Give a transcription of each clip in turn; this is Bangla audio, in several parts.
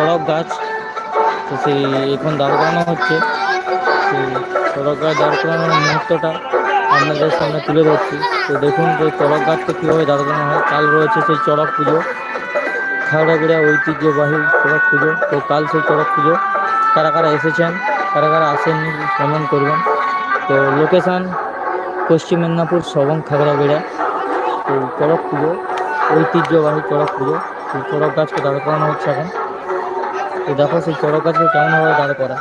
চড়ক গাছ তো সেই এখন দাঁড় করানো হচ্ছে। সেই চড়ক গাছ দাঁড় করানোর মুহূর্তটা আপনাদের সামনে তুলে ধরছি। তো দেখুন যে চড়ক গাছকে কীভাবে দাঁড় করানো হয়। কাল রয়েছে সেই চড়ক পুজো। খাগড়াগড়িয়া ঐতিহ্যবাহী চড়ক পুজো। তো কাল সেই চড়ক পুজো। কারা কারা এসেছেন, কারা কারা আসেননি কমেন্ট করবেন? তো লোকেশান পশ্চিম মেদিনীপুর সবং খাগড়াগড়িয়া তো চড়ক পুজো, ঐতিহ্যবাহী চড়ক পুজো। সেই চড়ক গাছকে দাঁড় করানো হচ্ছে এখন। তো দেখো সেই চড়ক গাছকে কেমনভাবে দাঁড় করা।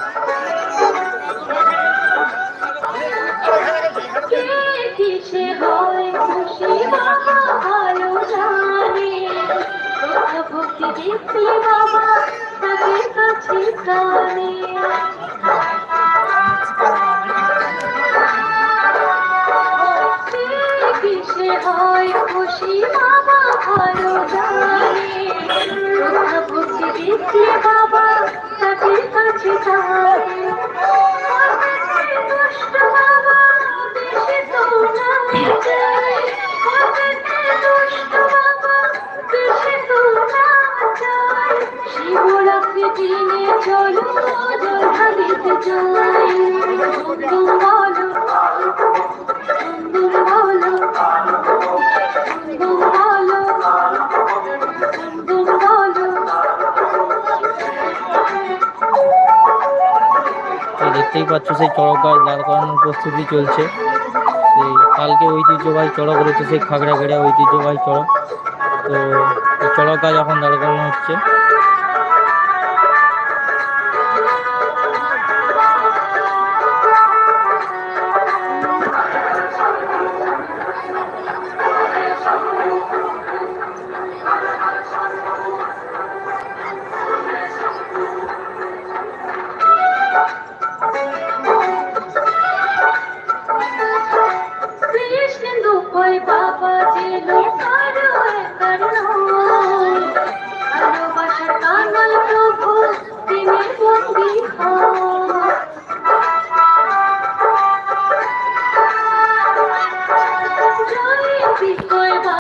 হয় খুশি বাবা ভালো দেখতেই পাচ্ছ সেই চড়ক গাছ দাঁড় করানোর প্রস্তুতি চলছে। সেই কালকে ঐতিহ্যবাহী চড়ক রয়েছে, সেই খাগড়াগড়িয়া ঐতিহ্যবাহী চড়ক। তো চড়ক গাছ এখন দাঁড় করানো হচ্ছে। ওই বাবা ছিল কারও ভালোবাসার কানল প্রভু তিনি বন্দী হন